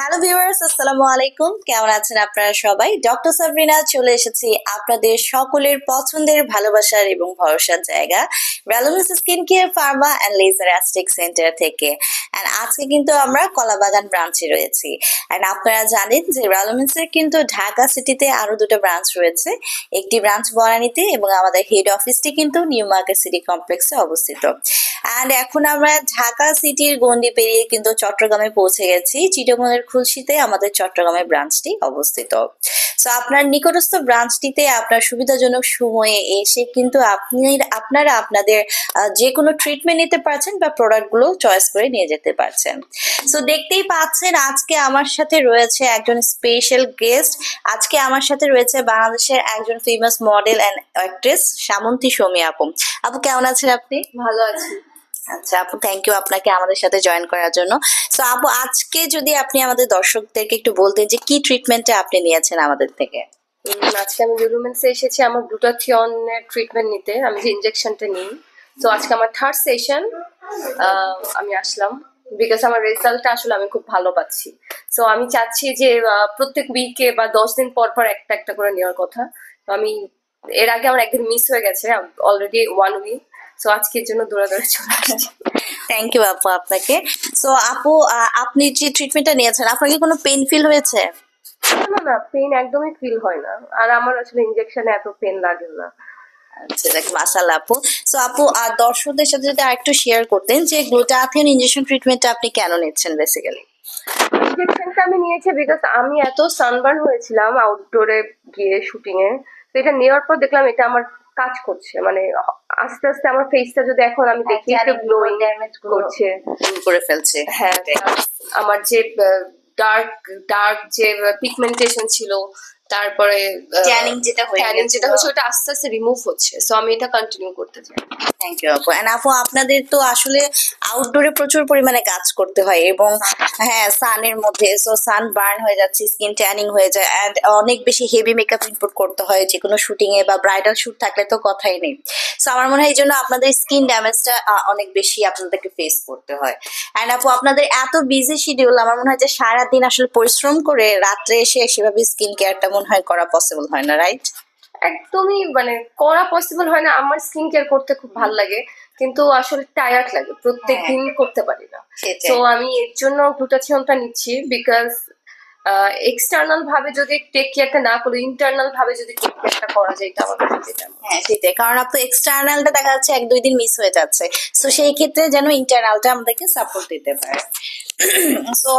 Hello viewers আসসালামু আলাইকুম। কেমন আছেন আপনারা সবাই? ডক্টর সাবরিনা চলে এসেছি আপনাদের সকলের পছন্দের ভালোবাসার এবং ভরসার জায়গা ভ্যালোমিস skin care pharma and laser aesthetic centre থেকে। অ্যান্ড আজকে কিন্তু আমরা কলাবাগান ব্রাঞ্চে রয়েছি। অ্যান্ড আপনারা জানেন যে ভ্যালোমিসের কিন্তু ঢাকা সিটিতে আরও দুটো ব্রাঞ্চ রয়েছে। একটি ব্রাঞ্চ বনানীতে এবং আমাদের হেড অফিসটি কিন্তু নিউ মার্কেট সিটি কমপ্লেক্সে অবস্থিত। অ্যান্ড এখন আমরা ঢাকা সিটির গন্ডি পেরিয়ে কিন্তু চট্টগ্রামে পৌঁছে গেছি। চিটগঙ্গের খুলশিতে আমাদের চট্টগ্রামের ব্রাঞ্চটি অবস্থিত। সো আপনার নিকটস্থ ব্রাঞ্চটিতে আপনার সুবিধাজনক সময়ে এসে কিন্তু আপনি, আপনারা আপনাদের যে কোনো ট্রিটমেন্ট নিতে পারছেন বা প্রোডাক্টগুলো চয়েস করে নিয়ে যেতে পারছেন সো দেখতেই পাচ্ছেন আজকে আমার সাথে রয়েছে একজন স্পেশাল গেস্ট আজকে আমার সাথে রয়েছে বাংলাদেশের একজন famous model and actress Samanti Soumi আপু। আপু কেমন আছেন আপনি? ভালো আছি। আচ্ছা আপু থ্যাংক ইউ আপনাকে আমাদের সাথে জয়েন করার জন্য। সো আপু আজকে যদি আপনি আমাদের দর্শকদেরকে একটু বলতেন যে কি ট্রিটমেন্টে আপনি নিয়েছেন আমাদের থেকে? আজকে আমি লুলুমেন্সে এসেছি আমার গ্লুটাথিয়নের ট্রিটমেন্ট নিতে। আমি যে ইনজেকশনটা নিই। তো আজকে আমার থার্ড সেশন আমি আসলাম। বিকজ আমার রেজাল্টটা আসলে আমি খুব ভালো পাচ্ছি। সো আমি চাচ্ছি যে প্রত্যেক উইকে বা দশ দিন পর পর একটা একটা করে নেওয়ার কথা। তো আমি এর আগে আমার একদিন মিস হয়ে গেছে অলরেডি ওয়ান উইক সো আজকের জন্য দৌড়াদৌড়ে চলে আসছি। থ্যাংক ইউ আপু আপনাকে। সো আপু আপনি যে ট্রিটমেন্টটা নিয়েছেন আপনার কি কোনো পেন ফিল হয়েছে? না না না পেন একদমই ফিল হয় না। আর আমার আসলে ইনজেকশনে এত পেন লাগে না। আচ্ছা মাসাল্লাহ আপু। সো আপু আর দর্শকদের সাথে যদি আরেকটু শেয়ার করতেন যে গ্লুটাথিয়ন ইনজেকশন ট্রিটমেন্টটা আপনি কেন নিচ্ছেন বেসিক্যালি ইনজেকশনটা আমি নিয়েছি বিকজ আমি এত সানবার্ন হয়েছিলাম আউটডোরে গিয়ে শুটিং এ তো এটা নেওয়ার পর দেখলাম এটা আমার কাজ করছে। মানে আস্তে আস্তে আমার ফেসটা যদি এখন আমি দেখি একটু গ্লোয়িং করছে। করে ফেলছে। হ্যাঁ আমার যে ডার্ক ডার্ক যে পিগমেন্টেশন ছিল তারপরে ট্যানিং যেটা হয়ে ট্যানিং যেটা হচ্ছে ওটা আস্তে আস্তে রিমুভ হচ্ছে। সো আমি এটা কন্টিনিউ করতে চাই। থ্যাংক ইউ আপু. এন্ড আপু আপনাদের তো আসলে আউটডোরে প্রচুর পরিমাণে কাজ করতে হয় এবং হ্যাঁ সানের মধ্যে সো সান বার্ন হয়ে যাচ্ছে স্কিন ট্যানিং হয়ে যায় অনেক বেশি হেভি মেকআপ ইনপুট করতে হয় যে কোনো শুটিং এ বা ব্রাইডাল শুট থাকলে তো কথাই নেই। সো আমার মনে হয় এই জন্য আপনাদের স্কিন ড্যামেজটা অনেক বেশি আপনাদেরকে ফেস করতে হয়। অ্যান্ড আপু আপনাদের এত বিজি শিডিউল আমার মনে হয় যে সারাদিন আসলে পরিশ্রম করে রাত্রে এসে সেভাবে স্কিন কেয়ারটা মনে হয় করা পসিবল হয় না রাইট একদমই মানে করা পসিবল হয় না আমার স্কিন কেয়ার করতে খুব ভালো লাগে কিন্তু আসলে টায়ার্ড লাগে প্রত্যেক হ্যাঁ। দিন করতে পারি না। তো আমি এর জন্য গ্লুটাথিয়নটা নিচ্ছি বিকজ এক্সটার্নাল ভাবে যদি টেক কেয়ারটা না করে ইন্টারনাল ভাবে যদি টেক কেয়ারটা করা যায় এটা আমার হ্যাঁ। সেটাই। কারণ আপনার এক্সটার্নালটা দেখা যাচ্ছে এক দুই দিন মিস হয়ে যাচ্ছে। সো সেই ক্ষেত্রে যেন ইন্টারনালটা আমাদেরকে সাপোর্ট দিতে পারে। সো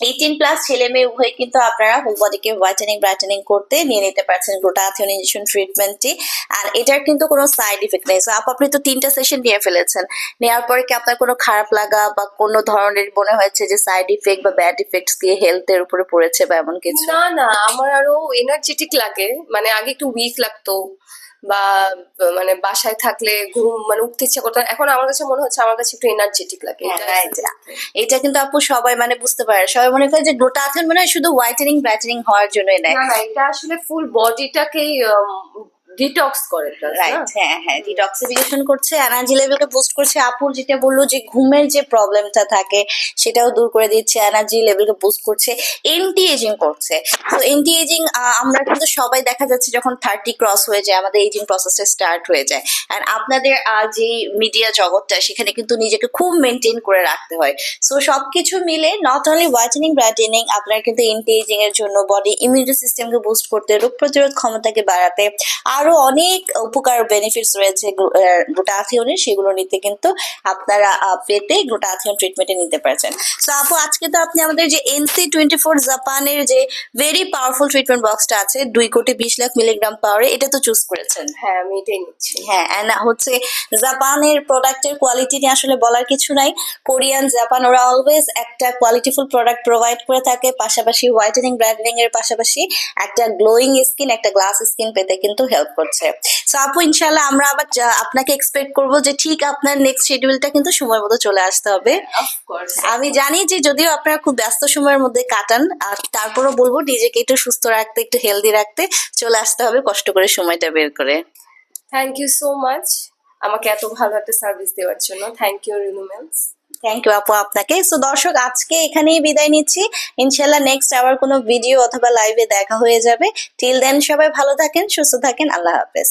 এইটিন প্লাস ছেলে মেয়ে উভয় কিন্তু আপনারা হোল বডিকে হোয়াইটেনিং ব্রাইটেনিং করতে নিয়ে নিতে পারছেন গ্লুটাথিয়ন ইনজেকশন ট্রিটমেন্টটি আর এটার কিন্তু কোনো সাইড ইফেক্ট নেই। সো আপনি তো তিনটা সেশন নিয়ে ফেলেছেন। নেওয়ার পরে কি আপনার কোনো খারাপ লাগা বা কোনো ধরনের মনে হয়েছে যে সাইড ইফেক্ট বা ব্যাড ইফেক্টস কি হেলথের উপরে পড়েছে বা এমন কিছু? না না, আমার আরও এনার্জেটিক লাগে। মানে আগে একটু উইক লাগতো। বা মানে বাসায় থাকলে ঘুম মানে উঠতে ইচ্ছা করতো এখন আমার কাছে মনে হচ্ছে আমার কাছে একটু এনার্জেটিক লাগে। হ্যাঁ, এটা কিন্তু আপু সবাই মানে বুঝতে পারে। সবাই মনে করে যে গ্লুটাথিয়ন মানে শুধু হোয়াইটেনিং ব্রাইটেনিং হওয়ার জন্য না এটা আসলে ফুল বডিটাকেই ডিটক্স করে? রাইট হ্যাঁ হ্যাঁ ডিটক্সিফিকেশন করছে এনার্জি লেভেলকে বুস্ট করছে। আপুর যেটা বলল যে ঘুমের যে প্রবলেমটা থাকে সেটাও দূর করে দিচ্ছে এনার্জি লেভেলকে বুস্ট করছে এন্টি এজিং করছে। তো এন্টি এজিং আমরা কিন্তু সবাই দেখা যাচ্ছে যখন থার্টি ক্রস হয়ে যায় আমাদের এজিং প্রসেসটা স্টার্ট হয়ে যায়। আর আপনাদের যে মিডিয়া জগৎটা সেখানে কিন্তু নিজেকে খুব মেনটেন করে রাখতে হয়। সো সবকিছু মিলে নট অনলি হোয়াইটেনিং ব্রাইটেনিং আপনার কিন্তু এন্টি এজিং এর জন্য বডি ইমিউনিটি সিস্টেমকে বুস্ট করতে রোগ প্রতিরোধ ক্ষমতাকে বাড়াতে আরও অনেক উপকার বেনিফিটস রয়েছে গ্লুটাথিয়নের সেগুলো নিতে কিন্তু আপনারা পেতে গ্লুটাথিয়ন ট্রিটমেন্টে নিতে পারছেন। সো আপু আজকে তো আপনি আমাদের যে এনসি টোয়েন্টি ফোর জাপানের যে ভেরি পাওয়ারফুল ট্রিটমেন্ট বক্সটা আছে দুই কোটি বিশ লাখ মিলিগ্রাম পাওয়ারে এটা তো চুজ করেছেন। হ্যাঁ আমি এটাই নিচ্ছি। হ্যাঁ and হচ্ছে জাপানের প্রোডাক্টের কোয়ালিটি নিয়ে আসলে বলার কিছু নাই। কোরিয়ান জাপান ওরা অলওয়েজ একটা কোয়ালিটিফুল প্রোডাক্ট প্রোভাইড করে থাকে পাশাপাশি হোয়াইটেনিং ব্রাইটেনিং এর পাশাপাশি একটা গ্লোয়িং স্কিন একটা গ্লাস স্কিন পেতে কিন্তু হেল্প করছে। সো আপু ইনশাল্লাহ আমরা আবার আপনাকে এক্সপেক্ট করব যে ঠিক আপনার নেক্সট শিডিউলটা কিন্তু সময় মতো চলে আসতে হবে। আমি জানি যে যদিও আপনারা খুব ব্যস্ত সময়ের মধ্যে কাটান আর তারপরও বলব নিজেকে একটু সুস্থ রাখতে একটু হেলদি রাখতে চলে আসতে হবে কষ্ট করে সময়টা বের করে। থ্যাংক ইউ সো মাচ আমাকে এত ভালো একটা সার্ভিস দেওয়ার জন্য। থ্যাংক ইউ রিনুমেন্স থ্যাংক ইউ আপু আপনাকে। সো দর্শক, আজকে এখানেই বিদায় নিচ্ছি। ইনশাল্লাহ নেক্সট আবার কোনো ভিডিও অথবা লাইভে দেখা হয়ে যাবে। টিল দেন সবাই ভালো থাকেন, সুস্থ থাকেন। আল্লাহ হাফেজ।